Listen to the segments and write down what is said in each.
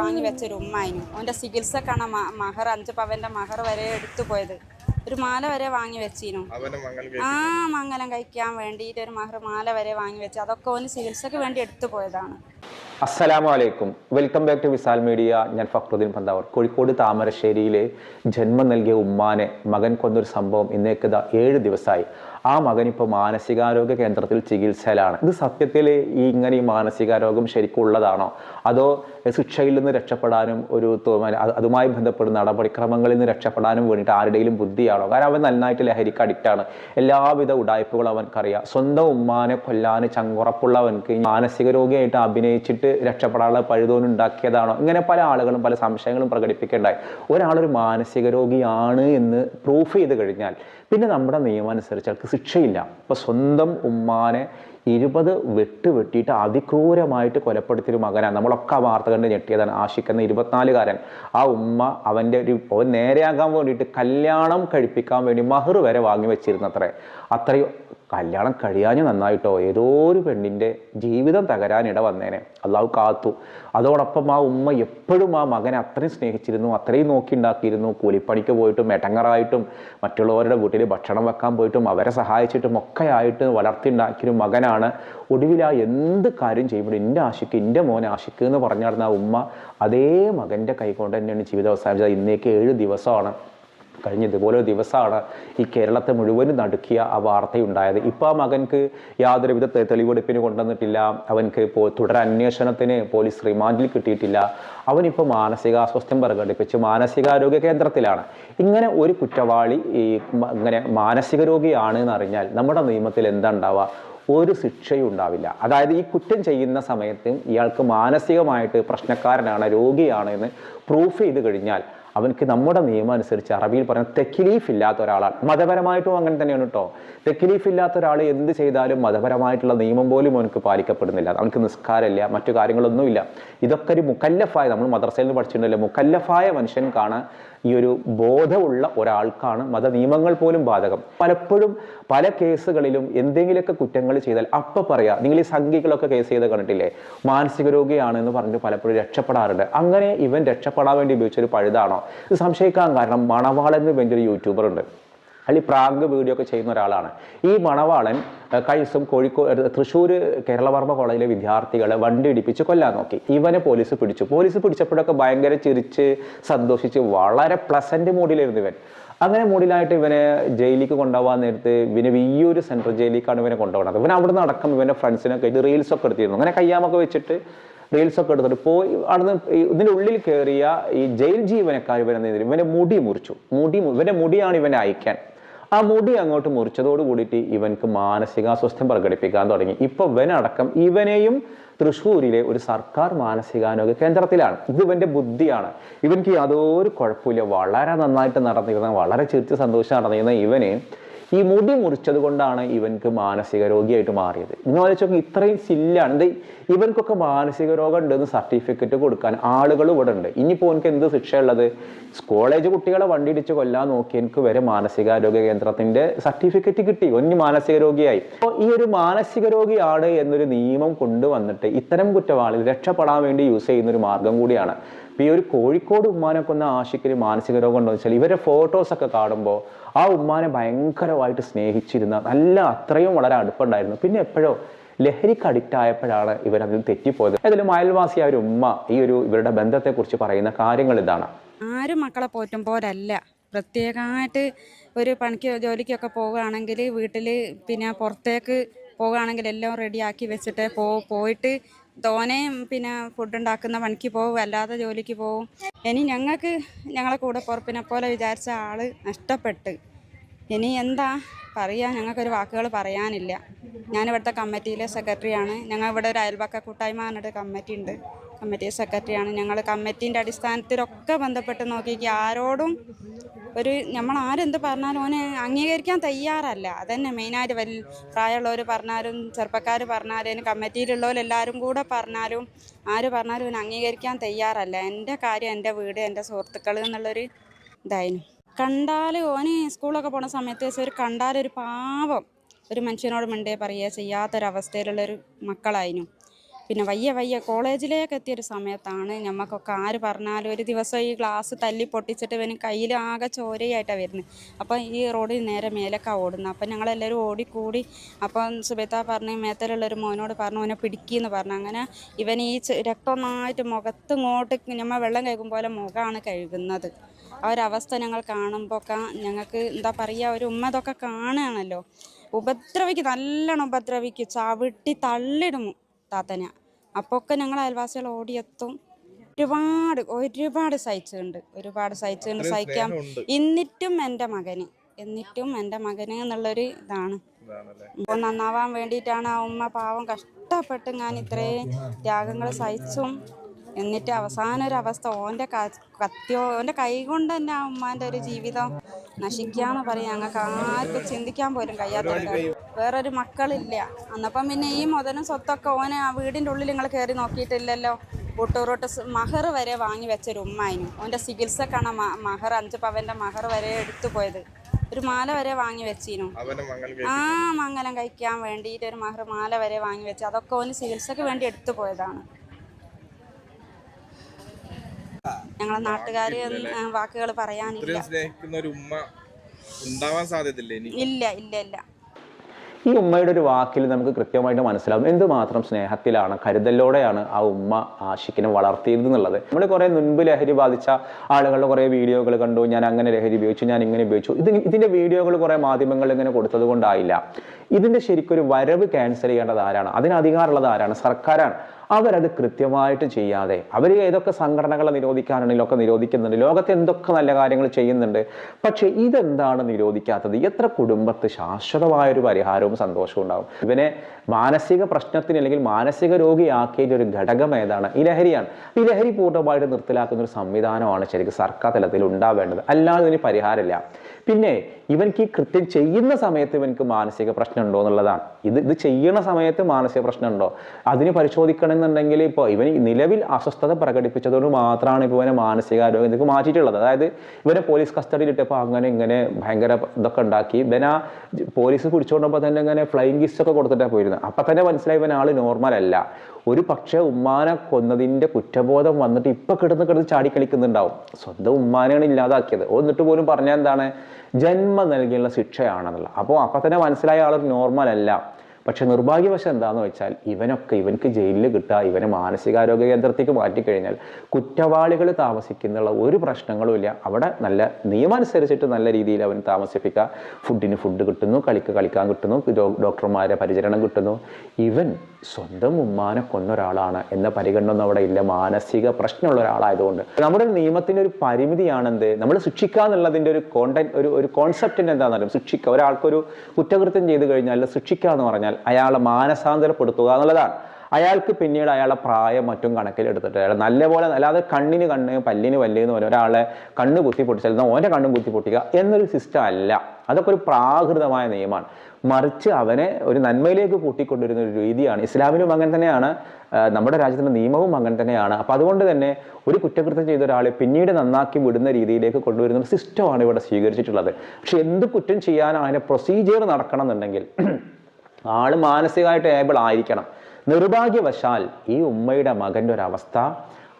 വാങ്ങി വെച്ചൊരു ഉമ്മായിനും അവന്റെ ചികിത്സക്കാണ് മഹർ അഞ്ച് പവന്റെ മഹർ വരെ എടുത്തു പോയത്. ഒരു മാല വരെ വാങ്ങി വെച്ചിരുന്നു. ആ മംഗലം കഴിക്കാൻ വേണ്ടിയിട്ട് ഒരു മഹർ മാല വരെ വാങ്ങി വെച്ചു അതൊക്കെ ഓന് ചികിത്സക്ക് വേണ്ടി എടുത്തു പോയതാണ്. അസ്സലാമു അലൈക്കും. Welcome back to Visal media. ഞാൻ ഫക്രുദ്ദീൻ പന്താവർ. കോഴിക്കോട് താമരശ്ശേരിയിലെ ജന്മം നൽകിയ ഉമ്മാനെ മകൻ കൊന്നൊരു സംഭവം ഇന്നേക്കത ദാ ഏഴ് ദിവസമായി. ആ മകൻ ഇപ്പോൾ മാനസികാരോഗ്യ കേന്ദ്രത്തിൽ ചികിത്സയിലാണ്. ഇത് സത്യത്തിൽ ഈ ഇങ്ങനെ ഈ മാനസികാരോഗ്യം ശരിക്കും ഉള്ളതാണോ? അതോ ശിക്ഷയിൽ നിന്ന് രക്ഷപ്പെടാനും ഒരു അതുമായി ബന്ധപ്പെടുന്ന നടപടിക്രമങ്ങളിൽ നിന്ന് രക്ഷപ്പെടാനും വേണ്ടിയിട്ട് ആരുടെയും ബുദ്ധിയാണോ? കാരണം അവൻ നന്നായിട്ട് ലഹരിക്ക് അഡിക്റ്റാണ് എല്ലാവിധ ഉടായ്പകളും അവൻക്കറിയാം. സ്വന്തം ഉമ്മാനെ കൊല്ലാന് ചങ്കുറപ്പുള്ളവൻക്ക് മാനസിക രോഗിയായിട്ട് അഭിനയിച്ചിട്ട് രക്ഷപ്പെടാനുള്ള പഴുതോനുണ്ടാക്കിയതാണോ ഇങ്ങനെ പല ആളുകളും പല സംശയങ്ങളും പ്രകടിപ്പിക്കേണ്ടായി. ഒരാളൊരു മാനസിക രോഗിയാണ് എന്ന് പ്രൂഫ് ചെയ്ത് കഴിഞ്ഞാൽ പിന്നെ നമ്മുടെ നിയമം അനുസരിച്ച് അയാൾക്ക് ശിക്ഷയില്ല. ഇപ്പം സ്വന്തം ഉമ്മാനെ ഇരുപത് വെട്ട് വെട്ടിയിട്ട് അതിക്രൂരമായിട്ട് കൊലപ്പെടുത്തിയൊരു മകനാണ്. നമ്മളൊക്കെ ആ വാർത്ത കണ്ട് ഞെട്ടിയതാണ്. ആശിക്കുന്ന ഇരുപത്തിനാലുകാരൻ. ആ ഉമ്മ അവന്റെ ഒരു അവൻ നേരെയാകാൻ വേണ്ടിയിട്ട് കല്യാണം കഴിപ്പിക്കാൻ വേണ്ടി മഹർ വരെ വാങ്ങി വെച്ചിരുന്നത്രേ അത്രയും കല്യാണം കഴിയാഞ്ഞ് നന്നായിട്ടോ? ഏതോ ഒരു പെണ്ണിന്റെ ജീവിതം തകരാനിട വന്നേനെ. അള്ളാഹു കാത്തു. അതോടൊപ്പം ആ ഉമ്മ എപ്പോഴും ആ മകനെ അത്രയും സ്നേഹിച്ചിരുന്നു അത്രയും നോക്കി ഉണ്ടാക്കിയിരുന്നു കൂലിപ്പണിക്ക് പോയിട്ടും എട്ടങ്ങറായിട്ടും മറ്റുള്ളവരുടെ വീട്ടിൽ ഭക്ഷണം വെക്കാൻ പോയിട്ടും അവരെ സഹായിച്ചിട്ടും ഒക്കെ ആയിട്ട് വളർത്തിണ്ടാക്കിയൊരു മകനാണ്. ഒടുവിൽ ആ എന്ത് കാര്യം ചെയ്യുമ്പോൾ എന്റെ ആശിക്ക് എന്റെ മോൻ ആശിക്ക് എന്ന് പറഞ്ഞായിരുന്ന ആ ഉമ്മ അതേ മകന്റെ കൈകൊണ്ട് തന്നെയാണ് ജീവിതം അവസാനിച്ചത് ഇന്നേക്ക് ഏഴ് ദിവസമാണ്. കഴിഞ്ഞ ഇതുപോലെ ദിവസമാണ് ഈ കേരളത്തെ മുഴുവനും നടുക്കിയ ആ വാർത്തയുണ്ടായത്. ഇപ്പം ആ മകൻക്ക് യാതൊരുവിധ വിധ തെളിവെടുപ്പിന് കൊണ്ടുവന്നിട്ടില്ല. അവൻക്ക് ഇപ്പോൾ തുടരന്വേഷണത്തിന് പോലീസ് റിമാൻഡിൽ കിട്ടിയിട്ടില്ല. അവനിപ്പോൾ മാനസികാസ്വാസ്ഥ്യം പ്രകടിപ്പിച്ച്. മാനസികാരോഗ്യ കേന്ദ്രത്തിലാണ്. ഇങ്ങനെ ഒരു കുറ്റവാളി ഈ ഇങ്ങനെ മാനസിക രോഗിയാണ് എന്ന് അറിഞ്ഞാൽ നമ്മുടെ നിയമത്തിൽ എന്താ ഉണ്ടാവുക ഒരു ശിക്ഷയും ഉണ്ടാവില്ല. അതായത് ഈ കുറ്റം ചെയ്യുന്ന സമയത്ത് ഇയാൾക്ക് മാനസികമായിട്ട് പ്രശ്നക്കാരനാണ് രോഗിയാണ് എന്ന് പ്രൂഫ് ചെയ്ത് കഴിഞ്ഞാൽ അവൻക്ക് നമ്മുടെ നിയമം അനുസരിച്ച് അറബിയിൽ പറഞ്ഞ തെക്കിലീഫ് ഇല്ലാത്ത ഒരാളാണ്. മതപരമായിട്ടും അങ്ങനെ തന്നെയാണ് കേട്ടോ തെക്കിലീഫ് ഇല്ലാത്ത ഒരാൾ എന്ത് ചെയ്താലും മതപരമായിട്ടുള്ള നിയമം പോലും അവനക്ക് പാലിക്കപ്പെടുന്നില്ല. അവനക്ക് നിസ്കാരമില്ല മറ്റു കാര്യങ്ങളൊന്നുമില്ല. ഇതൊക്കെ ഒരു മുക്കല്ലഫായ നമ്മൾ മദ്രസയിൽ നിന്ന് പഠിച്ചിട്ടുണ്ടല്ലോ മുക്കല്ലഫായ മനുഷ്യൻ കാണാൻ ഈ ഒരു ബോധമുള്ള ഒരാൾക്കാണ് മത നിയമങ്ങൾ പോലും ബാധകം. പലപ്പോഴും പല കേസുകളിലും എന്തെങ്കിലുമൊക്കെ കുറ്റങ്ങൾ ചെയ്താൽ അപ്പൊ പറയാ നിങ്ങൾ ഈ സംഖ്യകളൊക്കെ കേസ് ചെയ്ത് കണ്ടിട്ടില്ലേ? മാനസിക രോഗിയാണ് എന്ന് പറഞ്ഞിട്ട് പലപ്പോഴും രക്ഷപ്പെടാറുണ്ട്. അങ്ങനെ ഇവൻ രക്ഷപ്പെടാൻ വേണ്ടി ഉപയോഗിച്ച ഒരു പഴുതാണോ? ഇത് സംശയിക്കാൻ കാരണം മണവാളൻ എന്ന് വലിയൊരു യൂട്യൂബർ ഉണ്ട്. അല്ലെങ്കിൽ പ്രാങ്ക് വീഡിയോ ഒക്കെ ചെയ്യുന്ന ഒരാളാണ്. ഈ മണവാളൻ കൈസും കോഴിക്കോട് തൃശ്ശൂർ കേരളവർമ്മ കോളേജിലെ വിദ്യാർത്ഥികളെ വണ്ടി ഇടിപ്പിച്ച് കൊല്ലാൻ നോക്കി. ഇവനെ പോലീസ് പിടിച്ചു. പോലീസ് പിടിച്ചപ്പോഴൊക്കെ ഭയങ്കര ചിരിച്ച് സന്തോഷിച്ച് വളരെ പ്ലസന്റ് മൂഡിലായിരുന്നു ഇവൻ. അങ്ങനെ മൂടിലായിട്ട് ഇവനെ ജയിലിലേക്ക് കൊണ്ടുപോകാൻ നേരത്ത് ഇവന് ഒരു സെൻട്രൽ ജയിലിലേക്കാണ് ഇവനെ കൊണ്ടുപോകുന്നത് ഇവൻ അവിടെ നിന്ന് അടക്കം ഇവന്റെ ഫ്രണ്ട്സിനൊക്കെ ഇത് റീൽസ് ഒക്കെ എടുത്തിരുന്നു. അങ്ങനെ കയ്യാമൊക്കെ വെച്ചിട്ട് റീൽസ് ഒക്കെ എടുത്തിട്ട് പോയി അവിടുന്ന് ഇതിന്റെ ഉള്ളിൽ കയറിയ ഈ ജയിൽ ജീവനക്കാർ ഇവനെ ഇവനെ മുടി മുറിച്ചു. മുടി ഇവന്റെ മുടിയാണ് ഇവനെ അയക്കാൻ. ആ മുടി അങ്ങോട്ട് മുറിച്ചതോട് കൂടിയിട്ട് ഇവൻക്ക് മാനസികാസ്വാസ്ഥ്യം പ്രകടിപ്പിക്കാൻ തുടങ്ങി. ഇപ്പൊ ഇവനടക്കം ഇവനെയും തൃശ്ശൂരിലെ ഒരു സർക്കാർ മാനസികാരോഗ്യ കേന്ദ്രത്തിലാണ്. ഇത് ഇവന്റെ ബുദ്ധിയാണ്. ഇവൻക്ക് യാതൊരു കുഴപ്പമില്ല വളരെ നന്നായിട്ട് നടന്നിരുന്ന വളരെ ചിരിച്ച് സന്തോഷം നടന്നിരുന്ന ഇവന് ഈ മുടി മുറിച്ചത് കൊണ്ടാണ് ഇവൻക്ക് മാനസിക രോഗിയായിട്ട് മാറിയത്. നിങ്ങൾ ആലോചിച്ച് ഇത്രയും സില്ലാണ് എന്ത് ഇവൻക്കൊക്കെ മാനസിക രോഗം ഉണ്ടെന്ന് സർട്ടിഫിക്കറ്റ് കൊടുക്കാൻ ആളുകൾ ഇവിടെ ഉണ്ട്. ഇനിയിപ്പോൾ എനിക്ക് എന്ത് ശിക്ഷയുള്ളത്? കോളേജ് കുട്ടികളെ വണ്ടി ഇടിച്ച് കൊല്ലാൻ നോക്കി എനിക്ക് വരെ മാനസികാരോഗ്യ കേന്ദ്രത്തിന്റെ സർട്ടിഫിക്കറ്റ് കിട്ടി. ഒന്നി മാനസിക രോഗിയായി. അപ്പോൾ ഈ ഒരു മാനസിക രോഗിയാണ് എന്നൊരു നിയമം കൊണ്ടുവന്നിട്ട് ഇത്തരം കുറ്റവാളികൾ രക്ഷപ്പെടാൻ വേണ്ടി യൂസ് ചെയ്യുന്ന ഒരു മാർഗം കൂടിയാണ്. ഇപ്പൊ ഈ ഒരു കോഴിക്കോട് ഉമ്മാനെ കൊന്ന ആഷിക്കിന് മാനസിക രോഗം ഉണ്ടോ വെച്ചാൽ ഇവരെ ഫോട്ടോസൊക്കെ കാണുമ്പോൾ ആ ഉമ്മാനെ ഭയങ്കരമായിട്ട് സ്നേഹിച്ചിരുന്ന നല്ല അത്രയും വളരെ അടുപ്പുണ്ടായിരുന്നു. പിന്നെ എപ്പോഴോ ലഹരിക്ക് അഡിക്റ്റ് ആയപ്പോഴാണ് ഇവരതിൽ തെറ്റിപ്പോയത്. ഏതായാലും അയൽവാസിയായ ഒരു ഉമ്മ ഈ ഒരു ഇവരുടെ ബന്ധത്തെക്കുറിച്ച് പറയുന്ന കാര്യങ്ങൾ ഇതാണ്. ആരും മക്കളെ പോറ്റും പോരല്ല. പ്രത്യേകമായിട്ട് ഒരു പണിക്ക് ജോലിക്കൊക്കെ പോവുകയാണെങ്കിൽ വീട്ടിൽ പിന്നെ പുറത്തേക്ക് പോവുകയാണെങ്കിൽ എല്ലാം റെഡിയാക്കി വെച്ചിട്ട് പോയിട്ട് തോനെയും പിന്നെ ഫുഡ് ഉണ്ടാക്കുന്ന പണിക്ക് പോകും അല്ലാതെ ജോലിക്ക് പോവും. ഇനി ഞങ്ങൾക്ക് ഞങ്ങളെ കൂടെ പുറപ്പിനെ പോലെ വിചാരിച്ച ആൾ നഷ്ടപ്പെട്ട്. ഇനി എന്താ പറയുക ഞങ്ങൾക്കൊരു വാക്കുകൾ പറയാനില്ല. ഞാനിവിടുത്തെ കമ്മിറ്റിയിലെ സെക്രട്ടറിയാണ്. ഞങ്ങൾ ഇവിടെ ഒരു അയൽപക്ക കൂട്ടായ്മ എന്നിട്ട് കമ്മിറ്റി ഉണ്ട്. കമ്മിറ്റി സെക്രട്ടറിയാണ്. ഞങ്ങൾ കമ്മിറ്റീന്റെ അടിസ്ഥാനത്തിലൊക്കെ ബന്ധപ്പെട്ട് നോക്കിക്ക് ആരോടും ഒരു നമ്മൾ ആരെന്ത് പറഞ്ഞാലും ഓനെ അംഗീകരിക്കാൻ തയ്യാറല്ല. അതന്നെ മെയിനായിട്ട് വലിയ പ്രായമുള്ളവർ പറഞ്ഞാലും ചെറുപ്പക്കാർ പറഞ്ഞാലും കമ്മിറ്റിയിലുള്ളവരെല്ലാവരും കൂടെ പറഞ്ഞാലും ആര് പറഞ്ഞാലും ഇവന് അംഗീകരിക്കാൻ തയ്യാറല്ല. എന്റെ കാര്യം എന്റെ വീട് എന്റെ സുഹൃത്തുക്കൾ എന്നുള്ളൊരു ഇതായിരുന്നു. കണ്ടാൽ ഓന് സ്കൂളൊക്കെ പോണ സമയത്ത് ഒരു കണ്ടാലൊരു പാവം ഒരു മനുഷ്യനോട് മിണ്ടേ പറയുക ചെയ്യാത്തൊരവസ്ഥയിലുള്ളൊരു മക്കളായിരുന്നു. പിന്നെ വയ്യ വയ്യ കോളേജിലേക്ക് എത്തിയൊരു സമയത്താണ് ഞമ്മക്കൊക്കെ ആര് പറഞ്ഞാലും ഒരു ദിവസം ഈ ഗ്ലാസ് തല്ലി പൊട്ടിച്ചിട്ട് ഇവന് കയ്യിൽ ആകെ ചോരയായിട്ടാണ് വരുന്നത് അപ്പം ഈ റോഡിൽ നേരെ മേലൊക്കെ ഓടുന്നത് അപ്പം ഞങ്ങളെല്ലാവരും ഓടിക്കൂടി അപ്പം സുബേത്ത പറഞ്ഞ് മേത്തലുള്ളൊരു മോനോട് പറഞ്ഞു അവനെ പിടിക്കിയെന്ന് പറഞ്ഞു. അങ്ങനെ ഇവൻ ഈ രക്തമായിട്ട് മുഖത്തിങ്ങോട്ട് ഞമ്മ വെള്ളം കഴുകും പോലെ മുഖമാണ് കഴുകുന്നത്. ആ ഒരവസ്ഥ ഞങ്ങൾ കാണുമ്പോൾ ഞങ്ങൾക്ക് എന്താ പറയുക ഒരു ഉമ്മ ഇതൊക്കെ കാണുകയാണല്ലോ. ഉപദ്രവിക്കും നല്ലോണം ഉപദ്രവിക്കും. ചവിട്ടി തള്ളിടും താത്തനെ. അപ്പോൾ ഒക്കെ ഞങ്ങൾ അയൽവാസികൾ ഓടിയെത്തും. ഒരുപാട് ഒരുപാട് സഹിച്ചിട്ടുണ്ട്. ഒരുപാട് സഹിച്ചുണ്ട് സഹിക്കാം എന്നിട്ടും എന്റെ മകന്. എന്നിട്ടും എന്റെ മകന് എന്നുള്ളൊരു ഇതാണ്. ഇപ്പോൾ നന്നാവാൻ വേണ്ടിയിട്ടാണ് ആ ഉമ്മ പാവം കഷ്ടപ്പെട്ട് ഞാൻ ഇത്രയും ത്യാഗങ്ങൾ സഹിച്ചും. എന്നിട്ട് അവസാന ഒരു അവസ്ഥ ഓന്റെ കത്തിയോ ഓന്റെ കൈ കൊണ്ട് തന്നെ ആ ഉമ്മാന്റെ ഒരു ജീവിതം നശിക്കാന്ന് പറയാം ഞങ്ങൾക്ക് ആർക്കും ചിന്തിക്കാൻ പോലും കഴിയാത്ത വേറൊരു മക്കളില്ല. അന്നപ്പം പിന്നെ ഈ മുതലും സ്വത്തൊക്കെ ഓനെ ആ വീടിന്റെ ഉള്ളിൽ നിങ്ങൾ കയറി നോക്കിയിട്ടില്ലല്ലോ. ഒട്ടൂറോട്ട് മഹർ വരെ വാങ്ങി വെച്ചൊരു ഉമ്മായിനും. ഓന്റെ ചികിത്സക്കാണ് മഹർ അഞ്ച് പവന്റെ മഹർ വരെ എടുത്തു പോയത്. ഒരു മാല വരെ വാങ്ങി വെച്ചിനു. ആ മംഗലം കഴിക്കാൻ വേണ്ടിയിട്ട് ഒരു മഹർ മാല വരെ വാങ്ങി വെച്ചു അതൊക്കെ ഓന് ചികിത്സക്ക് വേണ്ടി എടുത്തു പോയതാണ്. ഞങ്ങളെ നാട്ടുകാർ വാക്കുകൾ പറയാനില്ല. ഇല്ല ഇല്ല ഇല്ല. ഈ ഉമ്മയുടെ ഒരു വാക്കിൽ നമുക്ക് കൃത്യമായിട്ട് മനസ്സിലാവും എന്തുമാത്രം സ്നേഹത്തിലാണ് കരുതലോടെയാണ് ആ ഉമ്മ ആഷിക്കിനെ വളർത്തിയത് എന്നുള്ളത്. നമ്മൾ കുറേ മുൻപ് ലഹരി ബാധിച്ച ആളുകളുടെ കുറേ വീഡിയോകൾ കണ്ടു ഞാൻ അങ്ങനെ ലഹരി ഉപയോഗിച്ചു ഞാൻ ഇങ്ങനെ ഉപയോഗിച്ചു. ഇത് ഇതിന്റെ വീഡിയോകൾ കുറേ മാധ്യമങ്ങൾ ഇങ്ങനെ കൊടുത്തത് കൊണ്ടായില്ല. ഇതിന്റെ ശരിക്കൊരു വരവ് ക്യാൻസൽ ചെയ്യേണ്ടത് ആരാണ്? അതിന് അധികാരമുള്ളത് ആരാണ്? സർക്കാരാണ്. അവരത് കൃത്യമായിട്ട് ചെയ്യാതെ അവർ ഏതൊക്കെ സംഘടനകളെ നിരോധിക്കാനാണെങ്കിലും ഒക്കെ നിരോധിക്കുന്നുണ്ട്. ലോകത്ത് എന്തൊക്കെ നല്ല കാര്യങ്ങൾ ചെയ്യുന്നുണ്ട്. പക്ഷേ ഇതെന്താണ് നിരോധിക്കാത്തത്? എത്ര കുടുംബത്ത് ശാശ്വതമായൊരു പരിഹാരവും സന്തോഷവും ഉണ്ടാവും. ഇവനെ മാനസിക പ്രശ്നത്തിന് അല്ലെങ്കിൽ മാനസിക രോഗിയാക്കിയതിന്റെ ഒരു ഘടകം ഏതാണ്? ഈ ലഹരിയാണ് ഈ ലഹരി പൂർണമായിട്ട് നിർത്തലാക്കുന്ന ഒരു സംവിധാനമാണ് ശരിക്കും സർക്കാർ തലത്തിൽ ഉണ്ടാവേണ്ടത്. അല്ലാതെ ഇതിന് പരിഹാരമില്ല. പിന്നെ ഇവൻക്ക് ഈ കൃത്യം ചെയ്യുന്ന സമയത്ത് ഇവൻക്ക് മാനസിക പ്രശ്നം ഉണ്ടോ എന്നുള്ളതാണ്. ഇത് ഇത് ചെയ്യണ സമയത്ത് മാനസിക പ്രശ്നം ഉണ്ടോ അതിന് പരിശോധിക്കണമെന്നുണ്ടെങ്കിൽ ഇപ്പോൾ ഇവൻ നിലവിൽ അസ്വസ്ഥത പ്രകടിപ്പിച്ചതുകൊണ്ട് മാത്രമാണ് ഇപ്പോൾ ഇവനെ മാനസികാരോഗ്യം ഇതൊക്കെ മാറ്റിയിട്ടുള്ളത്. അതായത് ഇവനെ പോലീസ് കസ്റ്റഡിയിൽ ഇട്ടപ്പോൾ അങ്ങനെ ഇങ്ങനെ ഭയങ്കര ഇതൊക്കെ ഉണ്ടാക്കി. ഇവൻ ആ പോലീസ് പിടിച്ചുകൊണ്ടപ്പോൾ തന്നെ ഇങ്ങനെ ഫ്ലൈങ് കിസ് ഒക്കെ കൊടുത്തിട്ടാണ് പോയിരുന്നത് അപ്പം തന്നെ മനസ്സിലായി ഇവൻ ആൾ നോർമൽ അല്ല. ഒരു പക്ഷേ ഉമ്മാനെ കൊന്നതിന്റെ കുറ്റബോധം വന്നിട്ട് ഇപ്പം കിടന്ന് കിടന്ന് ചാടിക്കളിക്കുന്നുണ്ടാവും. സ്വന്തം ഉമ്മാനെയാണ് ഇല്ലാതാക്കിയത്. എന്നിട്ട് പോലും പറഞ്ഞാൽ എന്താണ്? ജന്മം നൽകിയുള്ള ശിക്ഷയാണെന്നുള്ള അപ്പോൾ അപ്പം തന്നെ മനസ്സിലായ ആളൊരു നോർമൽ അല്ല. പക്ഷെ നിർഭാഗ്യവശം എന്താണെന്ന് വെച്ചാൽ ഇവനൊക്കെ ഇവനക്ക് ജയിലിൽ കിട്ടുക ഇവനെ മാനസികാരോഗ്യ കേന്ദ്രത്തേക്ക് മാറ്റിക്കഴിഞ്ഞാൽ കുറ്റവാളികൾ താമസിക്കുന്നുള്ള ഒരു പ്രശ്നങ്ങളും ഇല്ല. അവിടെ നല്ല നിയമം അനുസരിച്ചിട്ട് നല്ല രീതിയിൽ അവൻ താമസിപ്പിക്കുക. ഫുഡിന് ഫുഡ് കിട്ടുന്നു കളിക്ക് കളിക്കാൻ കിട്ടുന്നു ഡോക്ടർമാരെ പരിചരണം കിട്ടുന്നു. ഇവൻ സ്വന്തം ഉമ്മാനെ കൊന്നൊരാളാണ് എന്ന പരിഗണന ഒന്നും അവിടെ ഇല്ല. മാനസിക പ്രശ്നമുള്ള ഒരാളായതുകൊണ്ട്. നമ്മുടെ നിയമത്തിന്റെ ഒരു പരിമിതിയാണെന്ത്? നമ്മൾ ശിക്ഷിക്കുക എന്നുള്ളതിന്റെ ഒരു കോണ്ടന്റ് ഒരു ഒരു കോൺസെപ്റ്റിന്റെ എന്താണെന്നറിയാം? ശിക്ഷിക്കുക. ഒരാൾക്കൊരു കുറ്റകൃത്യം ചെയ്തു കഴിഞ്ഞാൽ ശിക്ഷിക്കുക എന്ന് പറഞ്ഞാൽ അയാളെ മാനസാന്തരപ്പെടുത്തുക എന്നുള്ളതാണ്. അയാൾക്ക് പിന്നീട് അയാളെ പ്രായം മറ്റും കണക്കിലെടുത്തിട്ട് അയാൾ നല്ലപോലെ അല്ലാതെ കണ്ണിന് കണ്ണ് പല്ലിന് പല്ല് എന്ന് ഒരാളെ കണ്ണ് കുത്തി പൊട്ടിച്ചാൽ ഓന്റെ കണ്ണും കുത്തി പൊട്ടിക്കുക എന്നൊരു സിസ്റ്റം അല്ല. അതൊക്കെ ഒരു പ്രാകൃതമായ നിയമമാണ്. മറിച്ച് അവനെ ഒരു നന്മയിലേക്ക് കൂട്ടിക്കൊണ്ടിരുന്ന ഒരു രീതിയാണ്. ഇസ്ലാമിലും അങ്ങനെ തന്നെയാണ്. നമ്മുടെ രാജ്യത്തിന്റെ നിയമവും അങ്ങനെ തന്നെയാണ്. അപ്പോൾ അതുകൊണ്ട് തന്നെ ഒരു കുറ്റകൃത്യം ചെയ്ത ഒരാളെ പിന്നീട് നന്നാക്കി വിടുന്ന രീതിയിലേക്ക് കൊണ്ടുവരുന്ന ഒരു സിസ്റ്റമാണ് ഇവിടെ സ്വീകരിച്ചിട്ടുള്ളത്. പക്ഷെ എന്ത് കുറ്റം ചെയ്യാനും അതിന്റെ പ്രൊസീജിയർ നടക്കണം എന്നുണ്ടെങ്കിൽ ആൾ മാനസികമായിട്ട് ഏബിൾ ആയിരിക്കണം. നിർഭാഗ്യവശാൽ ഈ ഉമ്മയുടെ മകന്റെ ഒരു അവസ്ഥ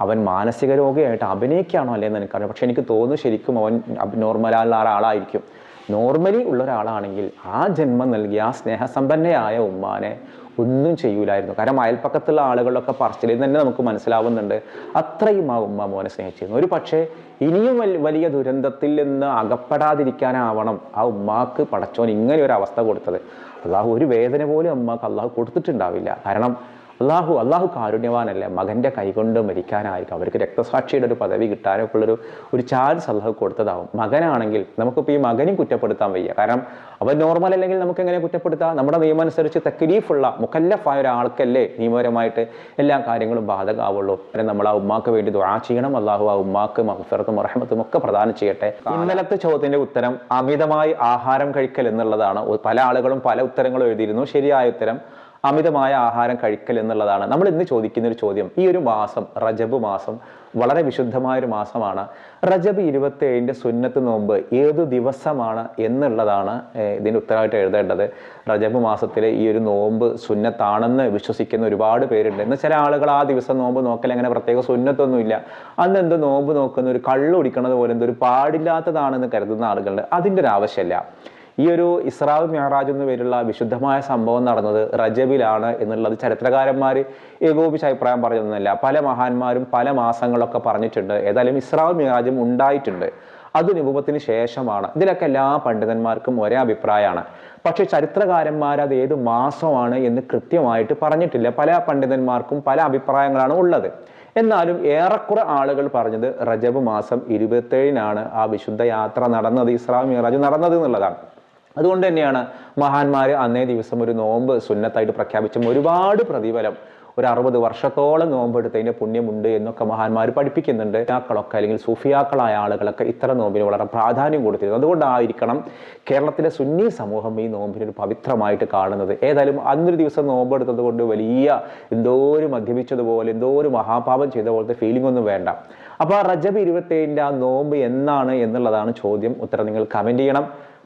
അവൻ മാനസിക രോഗിയായിട്ട് അഭിനയിക്കുകയാണോ അല്ലേ എന്ന് എനിക്കറിയാം പക്ഷെ എനിക്ക് തോന്നുന്നു ശരിക്കും അവൻ നോർമലായുള്ള ഒരാളായിരിക്കും. നോർമലി ഉള്ള ഒരാളാണെങ്കിൽ ആ ജന്മം നൽകിയ ആ സ്നേഹസമ്പന്നയായ ഉമ്മാനെ ഒന്നും ചെയ്യൂലായിരുന്നു. കാരണം അയൽപ്പക്കത്തുള്ള ആളുകളൊക്കെ പറച്ചിലിൽ തന്നെ നമുക്ക് മനസ്സിലാവുന്നുണ്ട്. അത്രയും ആ ഉമ്മ മോനെ സ്നേഹിച്ചിരുന്നു. ഒരു പക്ഷേ ഇനിയും വലിയ ദുരന്തത്തിൽ നിന്ന് അകപ്പെടാതിരിക്കാനാവണം ആ ഉമ്മാക്ക് പടച്ചോൻ ഇങ്ങനെ ഒരു അവസ്ഥ കൊടുത്തത്. അള്ളാഹു ഒരു വേദന പോലും അമ്മയ്ക്ക് അള്ളാഹു കൊടുത്തിട്ടുണ്ടാവില്ല. കാരണം അള്ളാഹു അള്ളാഹു കാരുണ്യവാനല്ലേ? മകന്റെ കൈകൊണ്ട് മരിക്കാനായിരിക്കും. അവർക്ക് രക്തസാക്ഷിയുടെ ഒരു പദവി കിട്ടാനൊക്കെ ഉള്ളൊരു ഒരു ചാൻസ് അള്ളാഹു കൊടുത്തതാവും. മകനാണെങ്കിൽ നമുക്കിപ്പോൾ ഈ മകനും കുറ്റപ്പെടുത്താൻ വയ്യ. കാരണം അവൻ നോർമൽ അല്ലെങ്കിൽ നമുക്ക് എങ്ങനെ കുറ്റപ്പെടുത്താം? നമ്മുടെ നിയമം അനുസരിച്ച് തെക്കരീഫുള്ള മുക്കല്ലഫായ ഒരാൾക്കല്ലേ നിയമപരമായിട്ട് എല്ലാ കാര്യങ്ങളും ബാധകമാവുള്ളൂ അങ്ങനെ നമ്മൾ ആ ഉമ്മാക്ക് വേണ്ടി ദുആ ചെയ്യണം. അള്ളാഹു ആ ഉമ്മാക്ക് മഹഫറത്തും റഹ്മത്തും ഒക്കെ പ്രദാനം ചെയ്യട്ടെ. ഇന്നലത്തെ ചോദ്യത്തിന്റെ ഉത്തരം അമിതമായി ആഹാരം കഴിക്കൽ എന്നുള്ളതാണ്. പല ആളുകളും പല ഉത്തരങ്ങളും എഴുതിയിരുന്നു. ശരിയായ ഉത്തരം അമിതമായ ആഹാരം കഴിക്കൽ എന്നുള്ളതാണ്. നമ്മൾ ഇന്ന് ചോദിക്കുന്ന ഒരു ചോദ്യം. ഈ ഒരു മാസം റജബ് മാസം വളരെ വിശുദ്ധമായ ഒരു മാസമാണ്. റജബ് ഇരുപത്തി ഏഴിന്റെ സുന്നത്ത് നോമ്പ് ഏത് ദിവസമാണ് എന്നുള്ളതാണ് ഇതിന്റെ ഇതിന് ഉത്തരമായിട്ട് എഴുതേണ്ടത്. റജബ് മാസത്തിലെ ഈ ഒരു നോമ്പ് സുന്നത്താണെന്ന് വിശ്വസിക്കുന്ന ഒരുപാട് പേരുണ്ട്. എന്ന് ചില ആളുകൾ ആ ദിവസം നോമ്പ് നോക്കൽ അങ്ങനെ പ്രത്യേക സുന്നത്തൊന്നുമില്ല. അന്ന് എന്തോ നോമ്പ് നോക്കുന്ന ഒരു കള്ളു കുടിക്കണത് പോലെ എന്തോ ഒരു പാടില്ലാത്തതാണെന്ന് കരുതുന്ന ആളുകളുണ്ട്. അതിന്റെ ഒരു ആവശ്യമില്ല ഈ ഒരു ഇസ്രാവ് മെഹറാജ് എന്ന പേരുള്ള വിശുദ്ധമായ സംഭവം നടന്നത് റജബിലാണ് എന്നുള്ളത് ചരിത്രകാരന്മാർ ഏകോപിച്ച അഭിപ്രായം പറഞ്ഞൊന്നുമല്ല. പല മഹാന്മാരും പല മാസങ്ങളൊക്കെ പറഞ്ഞിട്ടുണ്ട്. ഏതായാലും ഇസ്രാവ് മെഹറാജും ഉണ്ടായിട്ടുണ്ട്. അത് നിപുപത്തിന് ശേഷമാണ്. ഇതിലൊക്കെ എല്ലാ പണ്ഡിതന്മാർക്കും ഒരേ അഭിപ്രായമാണ്. പക്ഷേ ചരിത്രകാരന്മാർ അത് ഏത് മാസമാണ് എന്ന് കൃത്യമായിട്ട് പറഞ്ഞിട്ടില്ല. പല പണ്ഡിതന്മാർക്കും പല അഭിപ്രായങ്ങളാണ് ഉള്ളത്. എന്നാലും ഏറെക്കുറെ ആളുകൾ പറഞ്ഞത് റജബ് മാസം ഇരുപത്തേഴിനാണ് ആ വിശുദ്ധ യാത്ര നടന്നത് ഇസ്രാം മിറാജ് നടന്നത് എന്നുള്ളതാണ്. അതുകൊണ്ട് തന്നെയാണ് മഹാന്മാർ അന്നേ ദിവസം ഒരു നോമ്പ് സുന്നത്തായിട്ട് പ്രഖ്യാപിച്ചും ഒരുപാട് പ്രതിഫലം. ഒരു അറുപത് വർഷത്തോളം നോമ്പെടുത്തതിന്റെ പുണ്യമുണ്ട് എന്നൊക്കെ മഹാന്മാർ പഠിപ്പിക്കുന്നുണ്ട്. ആക്കളൊക്കെ അല്ലെങ്കിൽ സൂഫിയാക്കളായ ആളുകളൊക്കെ ഇത്തരം നോമ്പിന് വളരെ പ്രാധാന്യം കൊടുത്തിരുന്നു. അതുകൊണ്ടായിരിക്കണം കേരളത്തിലെ സുന്നി സമൂഹം ഈ നോമ്പിനെ ഒരു പവിത്രമായിട്ട് കാണുന്നത്. ഏതായാലും അന്നൊരു ദിവസം നോമ്പെടുത്തത് കൊണ്ട് വലിയ എന്തോ ഒരു മദ്യപിച്ചതുപോലെ എന്തോ ഒരു മഹാപാപം ചെയ്ത പോലത്തെ ഫീലിംഗ് ഒന്നും വേണ്ട. അപ്പോൾ ആ റജബ് ഇരുപത്തേഴിന്റെ ആ നോമ്പ് എന്നാണ് എന്നുള്ളതാണ് ചോദ്യം. ഉത്തരം നിങ്ങൾ കമന്റ് ചെയ്യണം.